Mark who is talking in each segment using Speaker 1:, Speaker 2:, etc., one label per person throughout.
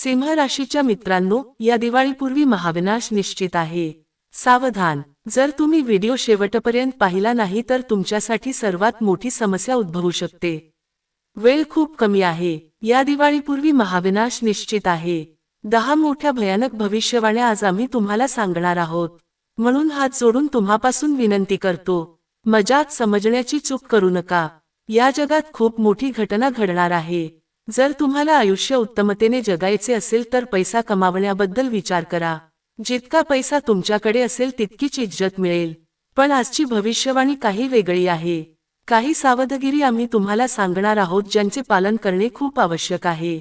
Speaker 1: सिंह राशीच्या मित्रांनो या दिवाळीपूर्वी महाविनाश निश्चित आहे. सावधान जर तुम्ही व्हिडिओ शेवटपर्यंत पाहिला नाही तर तुमच्यासाठी सर्वात मोठी समस्या उद्भवू शकते. वेळ खूप कमी आहे. या दिवाळीपूर्वी महाविनाश निश्चित आहे. दहा मोठ्या भयानक भविष्यवाण्या आज आम्ही तुम्हाला सांगणार आहोत. म्हणून हात जोडून तुम्हापासून विनंती करतो. मजाक समजण्याची चूक करू नका. या जगात खूप मोठी घटना घडणार आहे. जर तुम्हाला आयुष्य उत्तमतेने जगायचे असेल तर पैसा कमावण्याबद्दल विचार करा. जितका पैसा तुमच्याकडे असेल तितकीच इज्जत मिळेल. पण आजची भविष्यवाणी काही वेगळी आहे. काही सावधगिरी आम्ही तुम्हाला सांगणार आहोत ज्यांचे पालन करणे खूप आवश्यक आहे.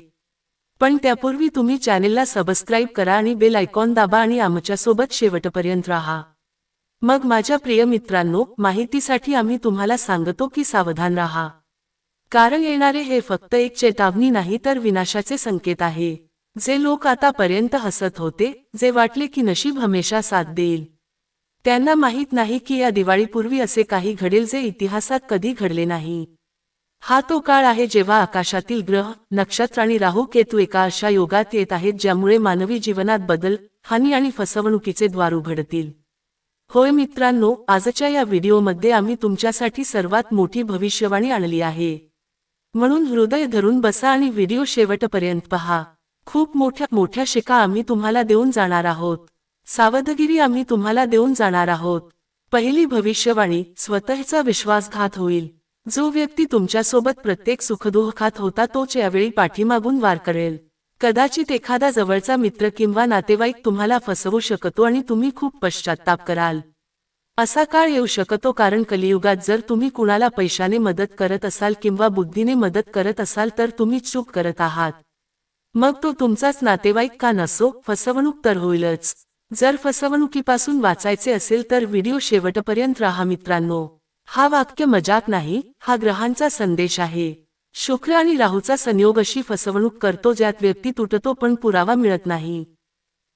Speaker 1: पण त्यापूर्वी तुम्ही चॅनेलला सबस्क्राईब करा आणि बेल आयकॉन दाबा आणि आमच्यासोबत शेवटपर्यंत राहा. मग माझ्या प्रिय मित्रांनो माहितीसाठी आम्ही तुम्हाला सांगतो की सावधान राहा. कारण येणारे हे फक्त एक चेतावणी नाही तर विनाशाचे संकेत आहे. जे लोक आतापर्यंत हसत होते जे वाटले की नशीब हमेशा साथ देईल. त्यांना माहीत नाही की या दिवाळीपूर्वी असे काही घडेल जे इतिहासात कधी घडले नाही. हा तो काळ आहे जेव्हा आकाशातील ग्रह नक्षत्र आणि राहू केतू एका अशा योगात येत आहेत ज्यामुळे मानवी जीवनात बदल हानी आणि फसवणुकीचे द्वार उघडतील. होय मित्रांनो आजच्या या व्हिडिओमध्ये आम्ही तुमच्यासाठी सर्वात मोठी भविष्यवाणी आणली आहे. म्हणून हृदय धरून बसा आणि व्हिडिओ शेवटपर्यंत पहा. खूप मोठ्या मोठ्या शिका आम्ही तुम्हाला देऊन जाणार आहोत. सावधगिरी आम्ही तुम्हाला देऊन जाणार आहोत. पहिली भविष्यवाणी स्वतःचा विश्वासघात होईल. जो व्यक्ती तुमच्यासोबत प्रत्येक सुखदुःखात होता तोच यावेळी पाठीमागून वार करेल. कदाचित एखादा जवळचा मित्र किंवा नातेवाईक तुम्हाला फसवू शकतो आणि तुम्ही खूप पश्चाताप कराल. असा काळ येऊ शकतो कारण कलियुगात जर तुम्ही कुणाला पैशाने मदत करत असाल किंवा बुद्धीने मदत करत असाल तर तुम्ही चूक करत आहात. मग तो तुमचाच नातेवाईक का नसो? फसवणूक तर होईलच. जर फसवणुकीपासून वाचायचे असेल तर व्हिडिओ शेवटपर्यंत राहा मित्रांनो. हा वाक्य मजाक नाही हा ग्रहांचा संदेश आहे. शुक्र आणि राहूचा संयोग अशी फसवणूक करतो ज्यात व्यक्ती तुटतो पण पुरावा मिळत नाही.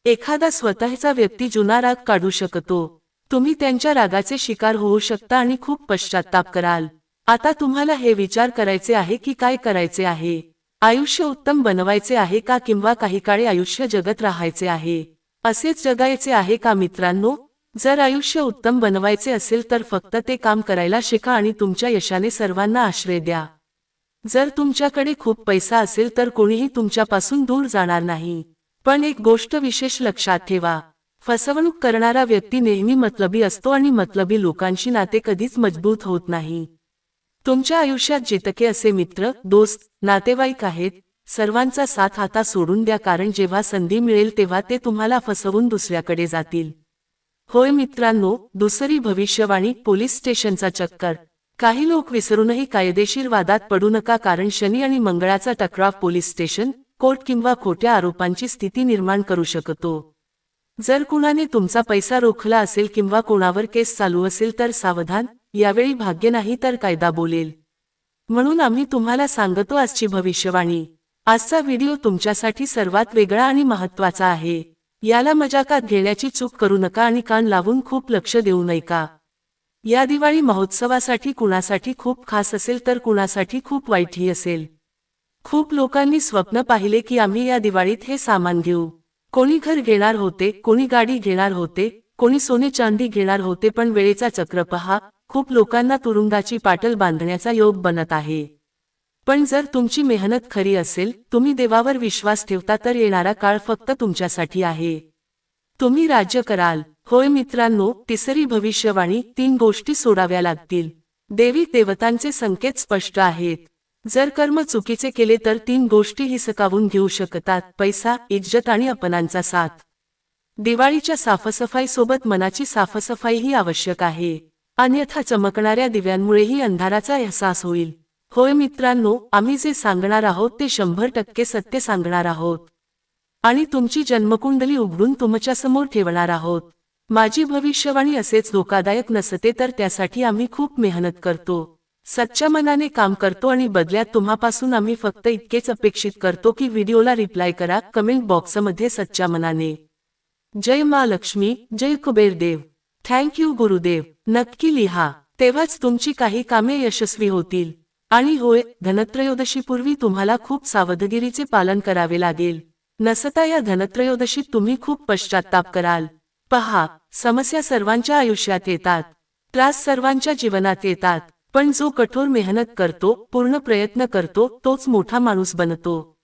Speaker 1: एखादा स्वतःचा व्यक्ती जुना राग काढू शकतो. तुम्ही त्यांच्या रागाचे शिकार होऊ शकता आणि खूप पश्चाताप कराल. आता तुम्हाला हे विचार करायचे आहे की काय करायचे आहे? आयुष्य उत्तम बनवायचे आहे का किंवा काही काळे आयुष्य जगत राहायचे आहे? असेच जगायचे आहे का मित्रांनो? जर आयुष्य उत्तम बनवायचे असेल तर फक्त ते काम करायला शिका आणि तुमच्या यशाने सर्वांना आश्रय द्या. जर तुमच्याकडे खूप पैसा असेल तर कोणीही तुमच्यापासून दूर जाणार नाही. पण एक गोष्ट विशेष लक्षात ठेवा. फसवणूक करणारा व्यक्ती नेहमी मतलबी असतो आणि मतलबी लोकांशी नाते कधीच मजबूत होत नाही. तुमच्या आयुष्यात जितके असे मित्र दोस्त नातेवाईक आहेत सर्वांचा साथ हाता सोडून द्या कारण जेव्हा संधी मिळेल तेव्हा ते तुम्हाला फसवून दुसऱ्याकडे जातील. होय मित्रांनो दुसरी भविष्यवाणी पोलीस स्टेशनचा चक्कर. काही लोक विसरूनही कायदेशीर वादात पडू नका कारण शनी आणि मंगळाचा टकराव पोलीस स्टेशन कोर्ट किंवा खोट्या आरोपांची स्थिती निर्माण करू शकतो. जर कुणाने तुमचा पैसा रोखला असेल किंवा कोणावर केस चालू असेल तर सावधान यावेळी भाग्य नाही तर कायदा बोलेल. म्हणून आम्ही तुम्हाला सांगतो आजची भविष्यवाणी. आजचा व्हिडिओ तुमच्यासाठी सर्वात वेगळा आणि महत्त्वाचा आहे. याला मजाकात घेण्याची चूक करू नका आणि कान लावून खूप लक्ष देऊ नये का या दिवाळी महोत्सवासाठी कुणासाठी खूप खास असेल तर कुणासाठी खूप वाईटही असेल. खूप लोकांनी स्वप्न पाहिले की आम्ही या दिवाळीत हे सामान घेऊ. कोणी घर घेणार होते कोणी गाडी घेणार होते कोणी सोने चांदी घेणार होते पण वेळेचा चक्र पहा खूप लोकांना तुरुंगाची पाटल बांधण्याचा योग बनत आहे. पण जर तुमची मेहनत खरी असेल तुम्ही देवावर विश्वास ठेवता तर येणारा काळ फक्त तुमच्यासाठी आहे. तुम्ही राज्य कराल. होय मित्रांनो तिसरी भविष्यवाणी तीन गोष्टी सोडाव्या लागतील. देवी देवतांचे संकेत स्पष्ट आहेत. जर कर्म चुकीचे केले तर तीन गोष्टी हिसकावून घेऊ शकतात पैसा इज्जत आणि अपनांचा साथ. दिवाळीच्या साफसफाईसोबत मनाची साफसफाईही आवश्यक आहे. अन्यथा चमकणाऱ्या दिव्यांमुळेही अंधाराचा अहसास होईल. होय मित्रांनो आम्ही जे सांगणार आहोत ते शंभर टक्के सत्य सांगणार आहोत. आणि तुमची जन्मकुंडली उघडून तुमच्यासमोर ठेवणार आहोत. माझी भविष्यवाणी असेच धोकादायक नसते तर त्यासाठी आम्ही खूप मेहनत करतो. सच्च्या मनाने काम करतो आणि बदल्यात तुम्हापासून आम्ही फक्त इतकेच अपेक्षित करतो की व्हिडिओला रिप्लाय करा कमेंट बॉक्समध्ये सच्च्या मनाने. जय मा लक्ष्मी जय कुबेर देव. थँक यू गुरुदेव. नक्की लिहा. तेव्हाच तुमची काही कामे यशस्वी होतील. आणि होय धनत्रयोदशीपूर्वी तुम्हाला खूप सावधगिरीचे पालन करावे लागेल. नसता या धनत्रयोदशीत तुम्ही खूप पश्चाताप कराल. पहा समस्या सर्वांच्या आयुष्यात येतात. त्रास सर्वांच्या जीवनात येतात. पण जो कठोर मेहनत करतो पूर्ण प्रयत्न करतो तोच मोठा माणूस बनतो.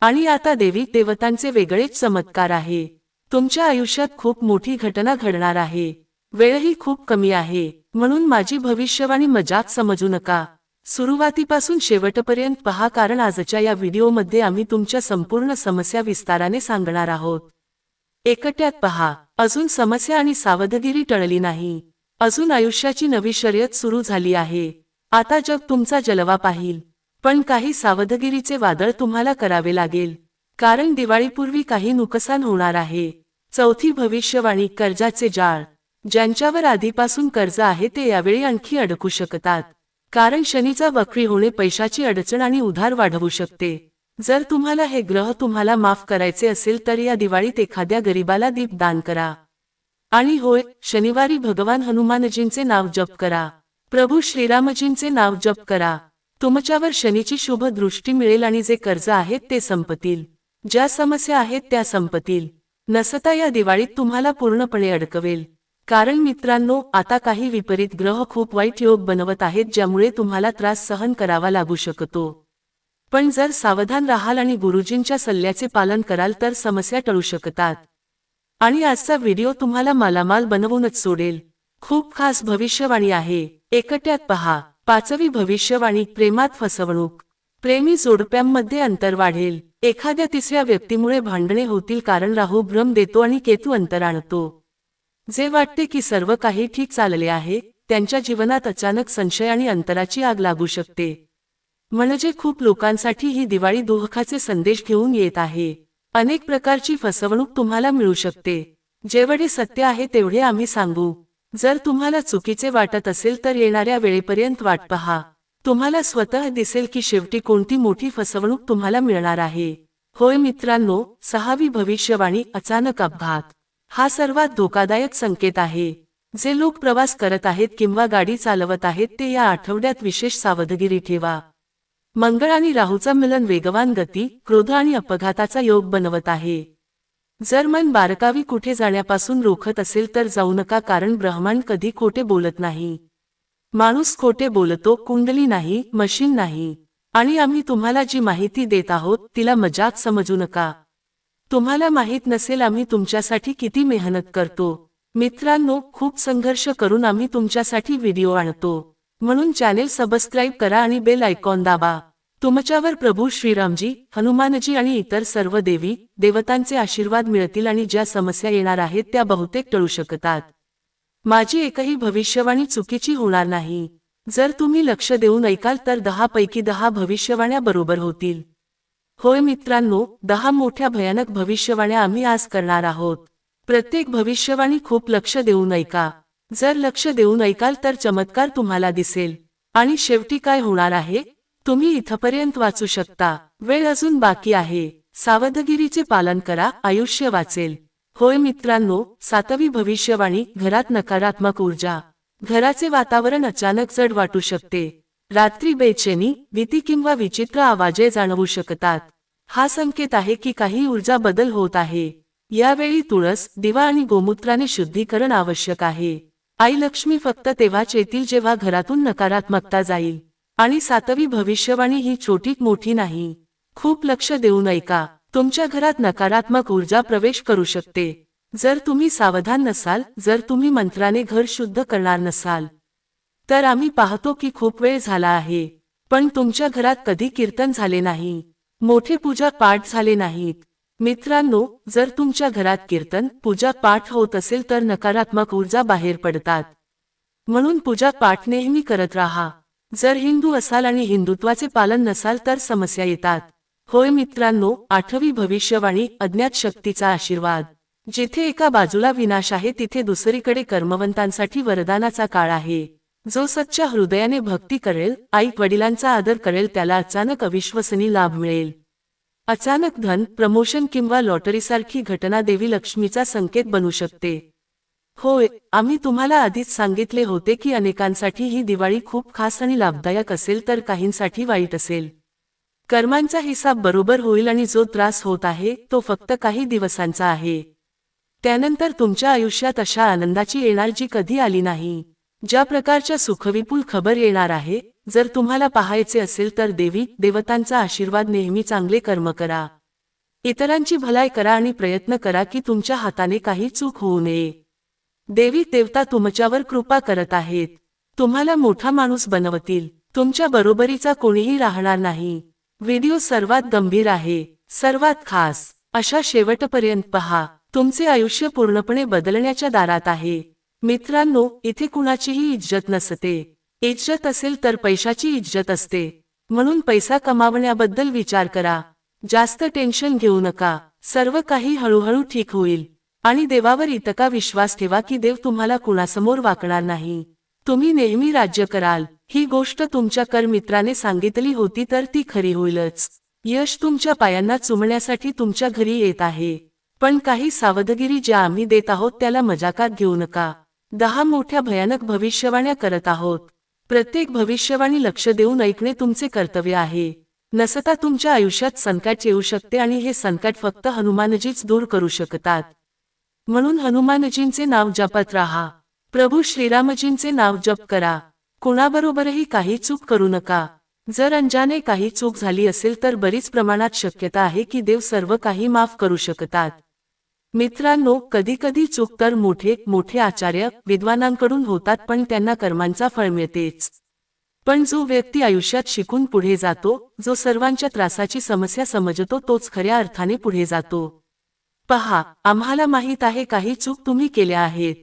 Speaker 1: आणि आता देवी देवतांचे वेगळेच चमत्कार आहे. तुमच्या आयुष्यात खूप मोठी घटना घडणार आहे. वेळही खूप कमी आहे. म्हणून माझी भविष्यवाणी मजाक समजू नका. सुरुवातीपासून शेवटपर्यंत पहा कारण आजच्या या व्हिडिओमध्ये आम्ही तुमच्या संपूर्ण समस्या विस्ताराने सांगणार आहोत. एकट्यात पहा. अजून समस्या आणि सावधगिरी टळली नाही. अजून आयुष्याची नवी शर्यत सुरू झाली आहे. आता जग तुमचा जलवा पाहिल. पण काही सावधगिरीचे वादळ तुम्हाला करावे लागेल. कारण दिवाळीपूर्वी काही नुकसान होणार आहे. चौथी भविष्यवाणी कर्जाचे जाळ. ज्यांच्यावर आधीपासून कर्ज आहे ते यावेळी आणखी अडकू शकतात. कारण शनीचा वक्री होणे पैशाची अडचण आणि उधार वाढवू शकते. जर तुम्हाला हे ग्रह तुम्हाला माफ करायचे असेल तर या दिवाळीत एखाद्या गरीबाला दीप दान करा. आणि होय शनिवारी भगवान हनुमानजींचे नाव जप करा. प्रभू श्रीरामजींचे नाव जप करा. तुमच्यावर शनीची शुभ दृष्टी मिळेल आणि जे कर्ज आहेत ते संपतील. ज्या समस्या आहेत त्या संपतील. नसता या दिवाळीत तुम्हाला पूर्णपणे अडकवेल. कारण मित्रांनो आता काही विपरीत ग्रह खूप वाईट योग बनवत आहेत ज्यामुळे तुम्हाला त्रास सहन करावा लागू शकतो. पण जर सावधान राहाल आणि गुरुजींच्या सल्ल्याचे पालन कराल तर समस्या टळू शकतात. आणि आजचा व्हिडिओ तुम्हाला मालामाल बनवूनच सोडेल. खूप खास भविष्यवाणी आहे. एकट्यात पहा. पाचवी भविष्यवाणी प्रेमात फसवणूक. प्रेमी जोडप्यांमध्ये अंतर वाढेल. एखाद्या तिसऱ्या व्यक्तीमुळे भांडणे होतील कारण राहू भ्रम देतो आणि केतू अंतर आणतो. जे वाटते की सर्व काही ठीक चालले आहे त्यांच्या जीवनात अचानक संशय आणि अंतराची आग लागू शकते. म्हणजे खूप लोकांसाठी ही दिवाळी दोहखाचे संदेश घेऊन येत आहे. अनेक प्रकारची फसवणूक तुम्हाला मिळू शकते. जेवढे सत्य आहे तेवढे आम्ही सांगू. जर तुम्हाला चुकीचे वाटत असेल तर येणाऱ्या वेळेपर्यंत वाट पहा. तुम्हाला स्वतः दिसेल की शेवटी कोणती मोठी फसवणूक तुम्हाला मिळणार आहे. होय मित्रांनो सहावी भविष्यवाणी अचानक अपघात. हा सर्वात धोकादायक संकेत आहे. जे लोक प्रवास करत आहेत किंवा गाडी चालवत आहेत ते या आठवड्यात विशेष सावधगिरी ठेवा. मंगळ आणि राहूचा मिलन वेगवान गती क्रोध आणि अपघाताचा योग बनवत आहे. जर मन बारकावी कुठे जाण्यापासून रोखत असेल तर जाऊ नका कारण ब्रह्मांड कधी खोटे बोलत नाही. माणूस खोटे बोलतो कुंडली नाही मशीन नाही. आणि आम्ही तुम्हाला जी माहिती देत आहोत तिला मजाक समजू नका. तुम्हाला माहीत नसेल आम्ही तुमच्यासाठी किती मेहनत करतो. मित्रांनो खूप संघर्ष करून आम्ही तुमच्यासाठी व्हिडिओ आणतो. म्हणून चॅनेल सबस्क्राईब करा आणि बेल आयकॉन दाबा. तुमच्यावर प्रभू श्रीरामजी हनुमानजी आणि इतर सर्व देवी देवतांचे आशीर्वाद मिळतील आणि ज्या समस्या येणार आहेत त्या बहुतेक टळू शकतात. माझी एकही भविष्यवाणी चुकीची होणार नाही. जर तुम्ही लक्ष देऊन ऐकाल तर दहा पैकी दहा भविष्यवाण्या बरोबर होतील. होय मित्रांनो दहा मोठ्या भयानक भविष्यवाण्या आम्ही आज करणार आहोत. प्रत्येक भविष्यवाणी खूप लक्ष देऊन ऐका. जर लक्ष देऊन ऐकाल तर चमत्कार तुम्हाला दिसेल. आणि शेवटी काय होणार आहे? तुम्ही इथपर्यंत वाचू शकता. वेळ अजून बाकी आहे. सावधगिरीचे पालन करा. आयुष्य वाचेल. होय मित्रांनो सातवी भविष्यवाणी घरात नकारात्मक ऊर्जा. घराचे वातावरण अचानक जड वाटू शकते. रात्री बेचैनी भीती किंवा विचित्र आवाजे जाणवू शकतात. हा संकेत आहे की काही ऊर्जा बदल होत आहे. यावेळी तुळस दिवा आणि गोमूत्राने शुद्धीकरण आवश्यक आहे. आई लक्ष्मी फक्त तेव्हाच येतील जेव्हा घरातून नकारात्मकता जाईल. आणि सातवी भविष्यवाणी ही छोटी मोठी नाही. खूप लक्ष देऊन ऐका तुमच्या घरात नकारात्मक ऊर्जा प्रवेश करू शकते. जर तुम्ही सावधान नसाल जर तुम्ही मंत्राने घर शुद्ध करणार नसाल. तर आम्ही पाहतो की खूप वेळ झाला आहे. पण तुमच्या घरात कधी कीर्तन झाले नाही. मोठे पूजा पाठ झाले नाहीत. मित्रांनो जर तुमच्या घरात कीर्तन पूजा पाठ होत असेल तर नकारात्मक ऊर्जा बाहेर पडतात. म्हणून पूजा पाठ नेहमी करत राहा. जर हिंदू असाल आणि हिंदुत्वाचे पालन नसाल तर समस्या येतात. होय मित्रांनो आठवी भविष्यवाणी अज्ञात शक्तीचा आशीर्वाद. जिथे एका बाजूला विनाश आहे तिथे दुसरीकडे कर्मवंतांसाठी वरदानाचा काळ आहे. जो सच्च्या हृदयाने भक्ती करेल आई वडिलांचा आदर करेल त्याला अचानक अविश्वसनी लाभ मिळेल. अचानक धन प्रमोशन किंवा लॉटरीसारखी घटना देवी लक्ष्मीचा संकेत बनू शकते. होय आम्ही तुम्हाला आधीच सांगितले होते की अनेकांसाठी ही दिवाळी खूप खास आणि लाभदायक असेल तर काहींसाठी वाईट असेल. कर्मांचा हिसाब बरोबर होईल आणि जो त्रास होत आहे तो फक्त काही दिवसांचा आहे. त्यानंतर तुमच्या आयुष्यात अशा आनंदाची येणार जी कधी आली नाही. ज्या प्रकारच्या सुखविपुल खबर येणार आहे जर तुम्हाला पाहायचे असेल तर देवी देवतांचा आशीर्वाद नेहमी चांगले कर्म करा. इतरांची भलाई करा आणि प्रयत्न करा की तुमच्या हाताने काही चूक होऊ नये. देवी देवता तुमच्यावर कृपा करत आहेत. तुम्हाला मोठा माणूस बनवतील. तुमच्या बरोबरीचा कोणीही राहणार नाही. व्हिडिओ सर्वात गंभीर आहे. सर्वात खास. अशा शेवटपर्यंत पहा. तुमचे आयुष्य पूर्णपणे बदलण्याच्या दारात आहे. मित्रांनो इथे कुणाचीही इज्जत नसते. इज्जत असेल तर पैशाची इज्जत असते. म्हणून पैसा कमावण्याबद्दल विचार करा. जास्त टेन्शन घेऊ नका. सर्व काही हळूहळू ठीक होईल. आणि देवावर इतका विश्वास ठेवा की देव तुम्हाला कुणासमोर वाकणार नाही. तुम्ही नेहमी राज्य कराल. ही गोष्ट तुमच्या करमित्राने सांगितली होती तर ती खरी होईलच. यश तुमच्या पायांना चुमण्यासाठी तुमच्या घरी येत आहे. पण काही सावधगिरी ज्या आम्ही देत आहोत त्याला मजाकात घेऊ नका. दहा मोठ्या भयानक भविष्यवाण्या करत आहोत. प्रत्येक भविष्यवाणी लक्ष देऊन ऐकणे तुमचे कर्तव्य आहे. नसता तुमच्या आयुष्यात संकट येऊ शकते आणि हे संकट फक्त हनुमानजीच दूर करू शकतात. म्हणून हनुमानजींचे नाव जपत राहा. प्रभू श्रीरामजींचे नाव जप करा. कुणाबरोबरही काही चूक करू नका. जर अंजाने काही चूक झाली असेल तर बरीच प्रमाणात शक्यता आहे की देव सर्व काही माफ करू शकतात. मित्रांनो कधी कधी चूक तर मोठे मोठे आचार्य विद्वानांकडून होतात पण त्यांना कर्मांचा फळ मिळतेच. पण जो व्यक्ती आयुष्यात शिकून पुढे जातो जो सर्वांच्या त्रासाची समस्या समजतो तोच खऱ्या अर्थाने पुढे जातो. पहा आम्हाला माहीत आहे काही चूक तुम्ही केल्या आहेत.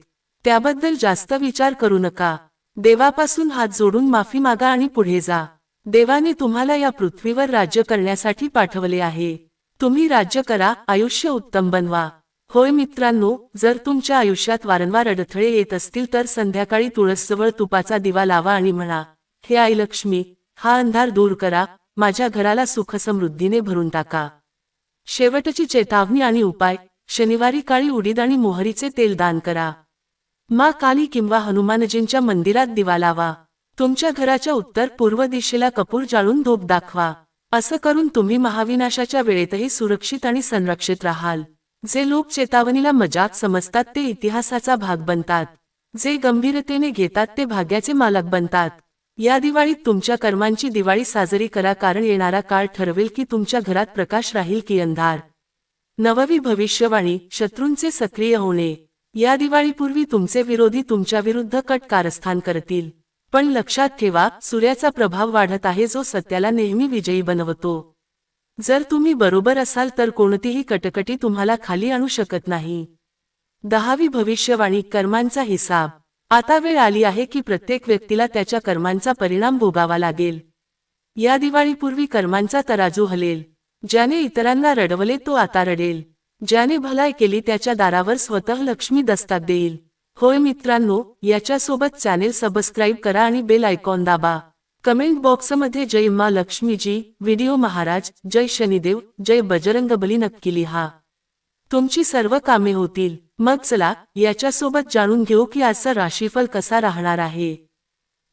Speaker 1: त्याबद्दल जास्त विचार करू नका. देवापासून हात जोडून माफी मागा आणि पुढे जा. देवाने तुम्हाला या पृथ्वीवर राज्य करण्यासाठी पाठवले आहे. तुम्ही राज्य करा आयुष्य उत्तम बनवा. होय मित्रांनो जर तुमच्या आयुष्यात वारंवार अडथळे येत असतील तर संध्याकाळी तुळसजवळ तुपाचा दिवा लावा आणि म्हणा हे आई लक्ष्मी हा अंधार दूर करा माझ्या घराला सुखसमृद्धीने भरून टाका शेवटची चेतावणी आणि उपाय शनिवारी काळी उडीद आणि मोहरीचे तेल दान करा. मा काली किंवा हनुमानजींच्या मंदिरात दिवा लावा. तुमच्या घराच्या उत्तर पूर्व दिशेला कपूर जाळून धूप दाखवा. असं करून तुम्ही महाविनाशाच्या वेळेतही सुरक्षित आणि संरक्षित राहाल. जे लोक चेतावणीला मजाक समजतात ते इतिहासाचा भाग बनतात. जे गंभीरतेने घेतात ते भाग्याचे मालक बनतात. या दिवाळीत तुमच्या कर्मांची दिवाळी साजरी करा कारण येणारा काळ ठरवेल की तुमच्या घरात प्रकाश राहील की अंधार. नववी भविष्यवाणी शत्रूंचे सक्रिय होणे. या दिवाळीपूर्वी तुमचे विरोधी तुमच्याविरुद्ध कट कारस्थान करतील. पण लक्षात ठेवा सूर्याचा प्रभाव वाढत आहे जो सत्याला नेहमी विजयी बनवतो. जर तुम्ही बरोबर असाल तर कोणतीही कटकटी तुम्हाला खाली आणू शकत नाही. दहावी भविष्यवाणी कर्मांचा हिसाब. आता वेळ आली आहे की प्रत्येक व्यक्तीला त्याच्या कर्मांचा परिणाम भोगावा लागेल. या दिवाळीपूर्वी कर्मांचा तराजू हलेल. ज्याने इतरांना रडवले तो आता रडेल. ज्याने भलाई केली त्याच्या दारावर स्वतः लक्ष्मी दस्तात देईल. होय मित्रांनो याच्यासोबत चॅनेल सबस्क्राईब करा आणि बेल आयकॉन दाबा. कमेंट बॉक्समध्ये जय मा लक्ष्मीजी व्हिडिओ महाराज जय शनिदेव जय बजरंगबली नक्की लिहा. तुमची सर्व कामे होतील. मग चला याच्यासोबत जाणून घेऊ की आजचा राशीफल कसा राहणार आहे.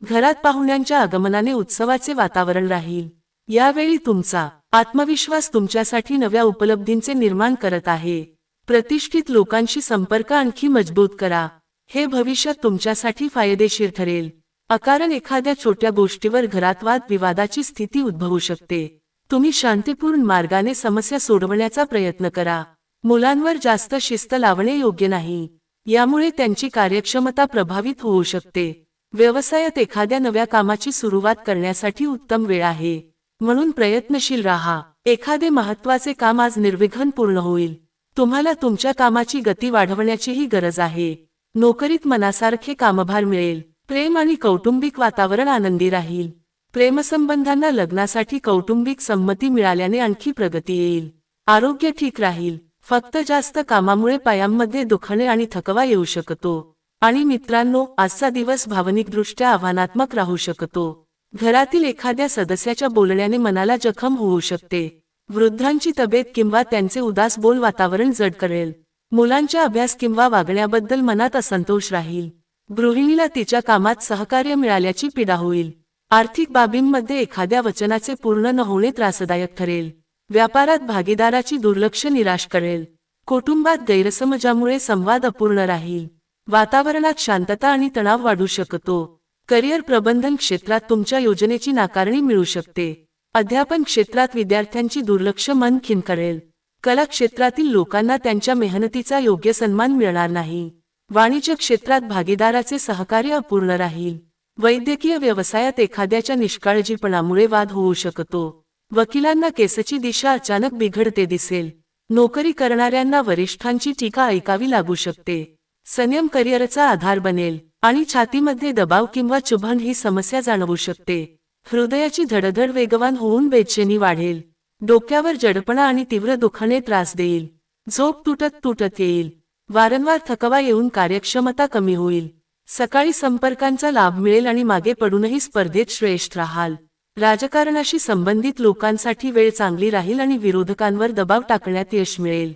Speaker 1: घरात पाहुण्यांच्या आगमनाने उत्सवाचे वातावरण राहील. यावेळी तुमचा आत्मविश्वास तुमच्यासाठी नव्या उपलब्धींचे निर्माण करत आहे. प्रतिष्ठित लोकांशी संपर्क आणखी मजबूत करा. हे भविष्यात तुमच्यासाठी फायदेशीर ठरेल. अकारण एखाद्या छोट्या गोष्टीवर घरात वाद विवादाची स्थिती उद्भवू शकते. तुम्ही शांतीपूर्ण मार्गाने समस्या सोडवण्याचा प्रयत्न करा. मुलांवर जास्त शिस्त लावणे योग्य नाही. यामुळे त्यांची कार्यक्षमता प्रभावित होऊ शकते. व्यवसायात एखाद्या नव्या कामाची सुरुवात करण्यासाठी उत्तम वेळ आहे. म्हणून प्रयत्नशील राहा. एखादे महत्त्वाचे काम आज निर्विघ्न पूर्ण होईल. तुम्हाला तुमच्या कामाची गती वाढवण्याचीही गरज आहे. नोकरीत मनासारखे कामभार मिळेल. प्रेम आणि कौटुंबिक वातावरण आनंदी राहील. प्रेमसंबंधांना लग्नासाठी कौटुंबिक संमती मिळाल्याने आणखी प्रगती येईल. आरोग्य ठीक राहील. फक्त जास्त कामामुळे पायांमध्ये दुखणे आणि थकवा येऊ शकतो. आणि मित्रांनो आजचा दिवस भावनिकदृष्ट्या आव्हानात्मक राहू शकतो. घरातील एखाद्या सदस्याच्या बोलण्याने मनाला जखम होऊ शकते. वृद्धांची तब्येत किंवा त्यांचे उदास बोल वातावरण जड करेल. मुलांच्या अभ्यास किंवा वागण्याबद्दल मनात असंतोष राहील. गृहिणीला तिच्या कामात सहकार्य मिळाल्याची पीडा होईल. आर्थिक बाबींमध्ये एखाद्या वचनाचे पूर्ण न होणे त्रासदायक ठरेल. व्यापारात भागीदाराची दुर्लक्ष निराश करेल. कुटुंबात गैरसमजामुळे संवाद अपूर्ण राहील. वातावरणात शांतता आणि तणाव वाढू शकतो. करिअर प्रबंधन क्षेत्रात तुमच्या योजनेची नाकारणी मिळू शकते. अध्यापन क्षेत्रात विद्यार्थ्यांची दुर्लक्ष मन खिन करेल कला क्षेत्रातील लोकांना त्यांच्या मेहनतीचा योग्य सन्मान मिळणार नाही. वाणिज्य क्षेत्रात भागीदाराचे सहकार्य अपूर्ण राहील. वैद्यकीय व्यवसायात एखाद्याच्या निष्काळजीपणामुळे वाद होऊ शकतो. वकिलांना केसची दिशा अचानक बिघडते दिसेल. नोकरी करणाऱ्यांना वरिष्ठांची टीका ऐकावी लागू शकते. संयम करिअरचा आधार बनेल आणि छातीमध्ये दबाव किंवा चुभन ही समस्या जाणवू शकते. हृदयाची धडधड वेगवान होऊन बेचैनी वाढेल. डोक्यावर जडपणा आणि तीव्र दुखाने त्रास देईल. झोप तुटत तुटत येईल. वारंवार थकवा येऊन कार्यक्षमता कमी होईल. सकाळी संपर्कांचा लाभ मिळेल आणि मागे पडूनही स्पर्धेत श्रेष्ठ राहाल. राजकारणाशी संबंधित लोकांसाठी वेळ चांगली राहील आणि विरोधकांवर दबाव टाकण्यात यश मिळेल.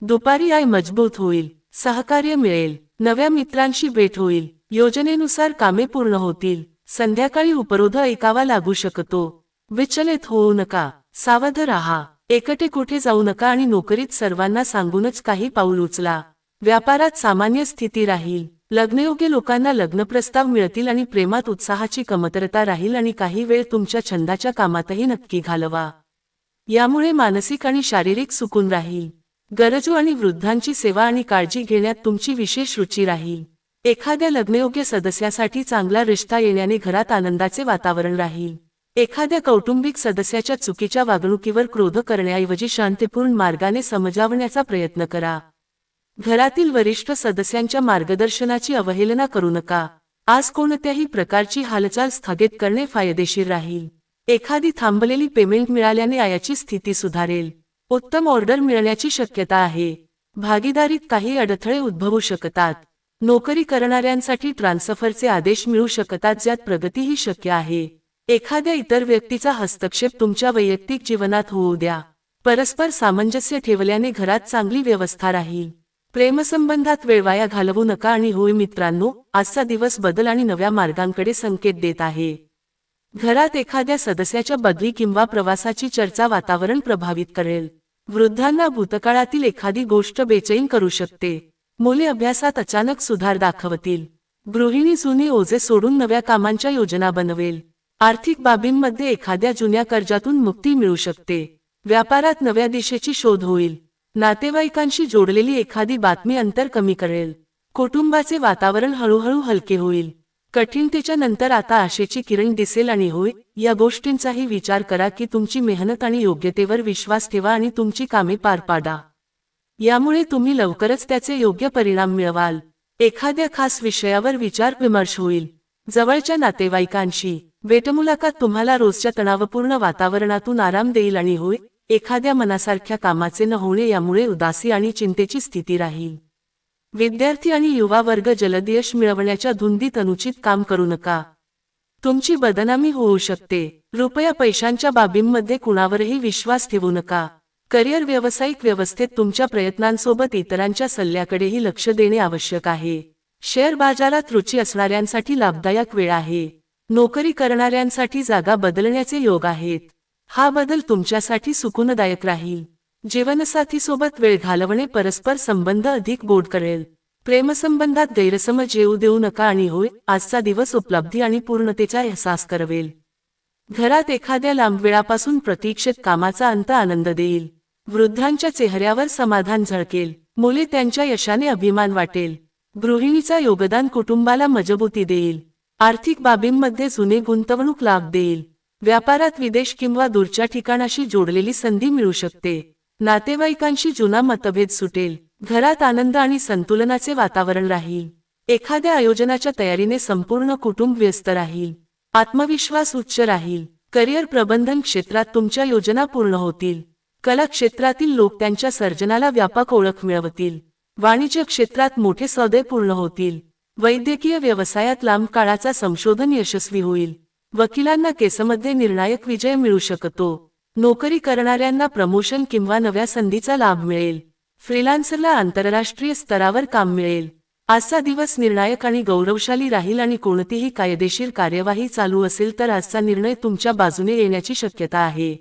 Speaker 1: दुपारी आय मजबूत होईल. सहकार्य मिळेल. नव्या मित्रांशी भेट होईल. योजनेनुसार कामे पूर्ण होतील. संध्याकाळी उपरोध ऐकावा लागू शकतो. विचलित होऊ नका. सावध राहा. एकटे कुठे जाऊ नका आणि नोकरीत सर्वांना सांगूनच काही पाऊल उचला. व्यापारात सामान्य स्थिती राहील. लग्नयोग्य लोकांना लग्नप्रस्ताव मिळतील आणि प्रेमात उत्साहाची कमतरता राहील आणि काही वेळ तुमच्या छंदाच्या कामातही नक्की घालवा. यामुळे मानसिक आणि शारीरिक सुकून राहील. गरजू आणि वृद्धांची सेवा आणि काळजी घेण्यात तुमची विशेष रुची राहील. एखाद्या लग्नयोग्य सदस्यासाठी चांगला रिश्ता येण्याने घरात आनंदाचे वातावरण राहील. एखाद्या कौटुंबिक सदस्याच्या चुकीच्या वागणुकीवर क्रोध करण्याऐवजी शांतीपूर्ण मार्गाने समजावण्याचा प्रयत्न करा. घरातील वरिष्ठ सदस्यांच्या मार्गदर्शनाची अवहेलना करू नका. आज कोणत्याही प्रकारची हालचाल स्थगित करणे फायदेशीर राहील. एखादी थांबलेली पेमेंट मिळाल्याने आयाची स्थिती सुधारेल. उत्तम ऑर्डर मिळण्याची शक्यता आहे. भागीदारीत काही अडथळे उद्भवू शकतात. नोकरी करणाऱ्यांसाठी ट्रान्सफरचे आदेश मिळू शकतात ज्यात प्रगतीही शक्य आहे. एखाद्या इतर व्यक्तीचा हस्तक्षेप तुमच्या वैयक्तिक जीवनात होऊ द्या. परस्पर सामंजस्य ठेवल्याने घरात चांगली व्यवस्था राहील. प्रेमसंबंधात वेळवाया घालवू नका आणि होय मित्रांनो आजचा दिवस बदल आणि नव्या मार्गांकडे संकेत देत आहे. घरात एखाद्या सदस्याच्या बदली किंवा प्रवासाची चर्चा वातावरण प्रभावित करेल. वृद्धांना भूतकाळातील एखादी गोष्ट बेचैन करू शकते. मुले अभ्यासात अचानक सुधार दाखवतील. गृहिणी जुनी ओझे सोडून नव्या कामांच्या योजना बनवेल. आर्थिक बाबींमध्ये एखाद्या जुन्या कर्जातून मुक्ती मिळू शकते. व्यापारात नव्या दिशेची शोध होईल. नातेवाईकांशी जोडलेली एखादी बातमी अंतर कमी करेल. कुटुंबाचे वातावरण हळूहळू हलके होईल. कठीणतेच्या नंतर आता आशेची किरण दिसेल आणि होय या गोष्टींचाही विचार करा की तुमची मेहनत आणि योग्यतेवर विश्वास ठेवा आणि तुमची कामे पार पाडा. यामुळे तुम्ही लवकरच त्याचे योग्य परिणाम मिळवाल. एखाद्या खास विषयावर विचार विमर्श होईल. जवळच्या नातेवाईकांशी. भेटमुलाखत तुम्हाला रोजच्या तणावपूर्ण वातावरणातून आराम देईल आणि होय एखाद्या मनासारख्या कामाचे न होणे यामुळे उदासी आणि चिंतेची स्थिती राहील. विद्यार्थी आणि युवा वर्ग जलद यश मिळवण्याच्या धुंदीत अनुचित काम करू नका. तुमची बदनामी होऊ शकते. रुपया पैशांच्या बाबींमध्ये कुणावरही विश्वास ठेवू नका. करिअर व्यावसायिक व्यवस्थेत तुमच्या प्रयत्नांसोबत इतरांच्या सल्ल्याकडेही लक्ष देणे आवश्यक आहे. शेअर बाजारात रुची असणाऱ्यांसाठी लाभदायक वेळ आहे. नोकरी करणाऱ्यांसाठी जागा बदलण्याचे योग आहेत. हा बदल तुमच्यासाठी सुकूनदायक राहील. जीवनसाथीसोबत वेळ घालवणे परस्पर संबंध अधिक गोड करेल. प्रेमसंबंधात गैरसमज येऊ देऊ नका आणि होय आजचा दिवस उपलब्धी आणि पूर्णतेचा एहसास करवेल. घरात एखाद्या लांब वेळापासून प्रतीक्षित कामाचा अंत आनंद देईल. वृद्धांच्या चेहऱ्यावर समाधान झळकेल. मुले त्यांच्या यशाने अभिमान वाटेल. गृहिणीचा योगदान कुटुंबाला मजबूती देईल. आर्थिक बाबींमध्ये जुने गुंतवणूक लाभ देईल. व्यापारात विदेश किंवा दूरच्या ठिकाणाशी जोडलेली संधी मिळू शकते. नातेवाईकांशी जुना मतभेद सुटेल. घरात आनंद आणि संतुलनाचे वातावरण राहील. एखाद्या आयोजनाच्या तयारीने संपूर्ण कुटुंब व्यस्त राहील. आत्मविश्वास उच्च राहील. करिअर प्रबंधन क्षेत्रात तुमच्या योजना पूर्ण होतील. कला क्षेत्रातील लोक त्यांच्या सर्जनाला व्यापक ओळख मिळवतील. वाणिज्य क्षेत्रात मोठे सौदे पूर्ण होतील. वैद्यकीय व्यवसायात लांब काळाचा संशोधन यशस्वी होईल. वकिलांना केसमध्ये निर्णायक विजय मिळू शकतो. नोकरी करणाऱ्यांना प्रमोशन किंवा नव्या संधीचा लाभ मिळेल. फ्रीलान्सरला आंतरराष्ट्रीय स्तरावर काम मिळेल. आजचा दिवस निर्णायक आणि गौरवशाली राहील आणि कोणतीही कायदेशीर कार्यवाही चालू असेल तर आजचा निर्णय तुमच्या बाजूने येण्याची शक्यता आहे.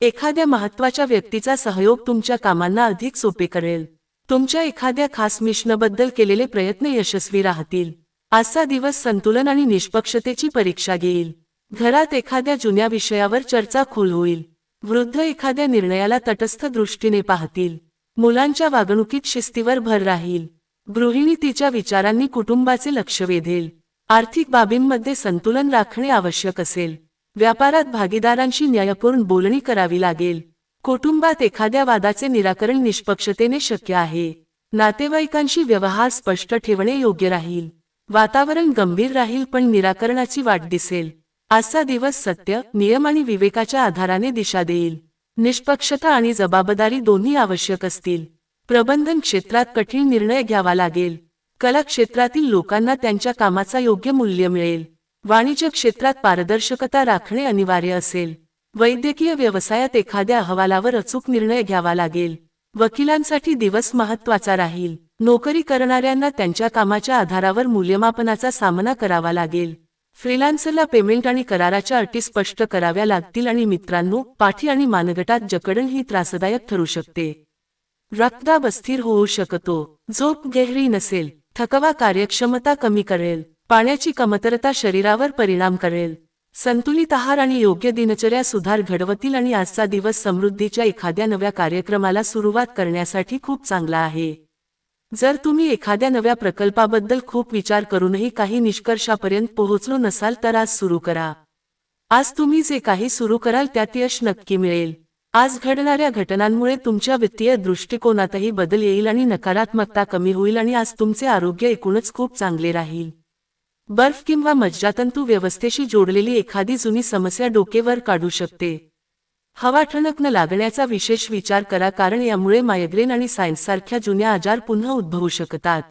Speaker 1: एखाद्या महत्त्वाच्या व्यक्तीचा सहयोग तुमच्या कामांना अधिक सोपे करेल. तुमच्या एखाद्या खास मिशनबद्दल केलेले प्रयत्न यशस्वी राहतील. आजचा दिवस संतुलन आणि निष्पक्षतेची परीक्षा घेईल. घरात एखाद्या जुन्या विषयावर चर्चा खुल होईल. वृद्ध एखाद्या निर्णयाला तटस्थ दृष्टीने पाहतील. मुलांच्या वागणुकीत शिस्तीवर भर राहील. गृहिणी तिच्या विचारांनी कुटुंबाचे लक्ष वेधेल. आर्थिक बाबींमध्ये संतुलन राखणे आवश्यक असेल. व्यापारात भागीदारांशी न्यायपूर्ण बोलणी करावी लागेल. कुटुंबात एखाद्या वादाचे निराकरण निष्पक्षतेने शक्य आहे. नातेवाईकांशी व्यवहार स्पष्ट ठेवणे योग्य राहील. वातावरण गंभीर राहील पण निराकरणाची वाट दिसेल. आजचा दिवस सत्य नियम आणि विवेकाच्या आधाराने दिशा देईल. निष्पक्षता आणि जबाबदारी दोन्ही आवश्यक असतील. प्रबंधन क्षेत्रात कठीण निर्णय घ्यावा लागेल. कला क्षेत्रातील लोकांना त्यांच्या कामाचा योग्य मूल्य मिळेल. वाणिज्य क्षेत्रात पारदर्शकता राखणे अनिवार्य असेल. वैद्यकीय व्यवसायात एखाद्या अहवालावर अचूक निर्णय घ्यावा लागेल. वकिलांसाठी दिवस महत्त्वाचा राहील. नोकरी करणाऱ्यांना त्यांच्या कामाच्या आधारावर मूल्यमापनाचा सामना करावा लागेल. फ्रीलान्सरला पेमेंट आणि कराराच्या अटी स्पष्ट कराव्या लागतील आणि मित्रांनो पाठी आणि मानगटात जकडण ही त्रासदायक ठरू शकते. रक्तदाब अस्थिर होऊ शकतो. झोप गहरी नसेल. थकवा कार्यक्षमता कमी करेल. पाण्याची कमतरता शरीरावर परिणाम करेल. संतुलित आहार आणि योग्य दिनचर्या सुधार घडवतील आणि आजचा दिवस समृद्धीच्या एखाद्या नव्या कार्यक्रमाला सुरुवात करण्यासाठी खूप चांगला आहे. जर तुम्ही एखाद्या नव्या प्रकल्पाबद्दल खूप विचार करूनही काही निष्कर्षापर्यंत पोहोचलो नसाल तर आज सुरू करा. आज तुम्ही जे काही सुरू कराल त्यात यश नक्की मिळेल. आज घडणाऱ्या घटनांमुळे तुमच्या वित्तीय दृष्टिकोनातही बदल येईल आणि नकारात्मकता कमी होईल आणि आज तुमचे आरोग्य एकूणच खूप चांगले राहील. बर्फ किंवा मज्जातंतू व्यवस्थेशी जोडलेली एखादी जुनी समस्या डोकेवर काढू शकते. हवा ठणक न लागण्याचा विशेष विचार करा कारण यामुळे मायग्रेन आणि सायन्ससारख्या जुन्या आजार पुन्हा उद्भवू शकतात.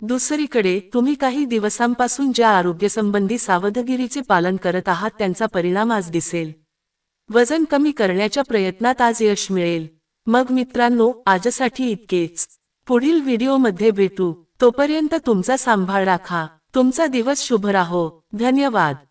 Speaker 1: दुसरीकडे तुम्ही काही दिवसांपासून ज्या आरोग्यसंबंधी सावधगिरीचे पालन करत आहात त्यांचा परिणाम आज दिसेल. वजन कमी करण्याच्या प्रयत्नात आज यश मिळेल. मग मित्रांनो आजसाठी इतकेच. पुढील व्हिडिओमध्ये भेटू. तोपर्यंत तुमचा सांभाळ राखा. तुमचा दिवस शुभ राहो. धन्यवाद.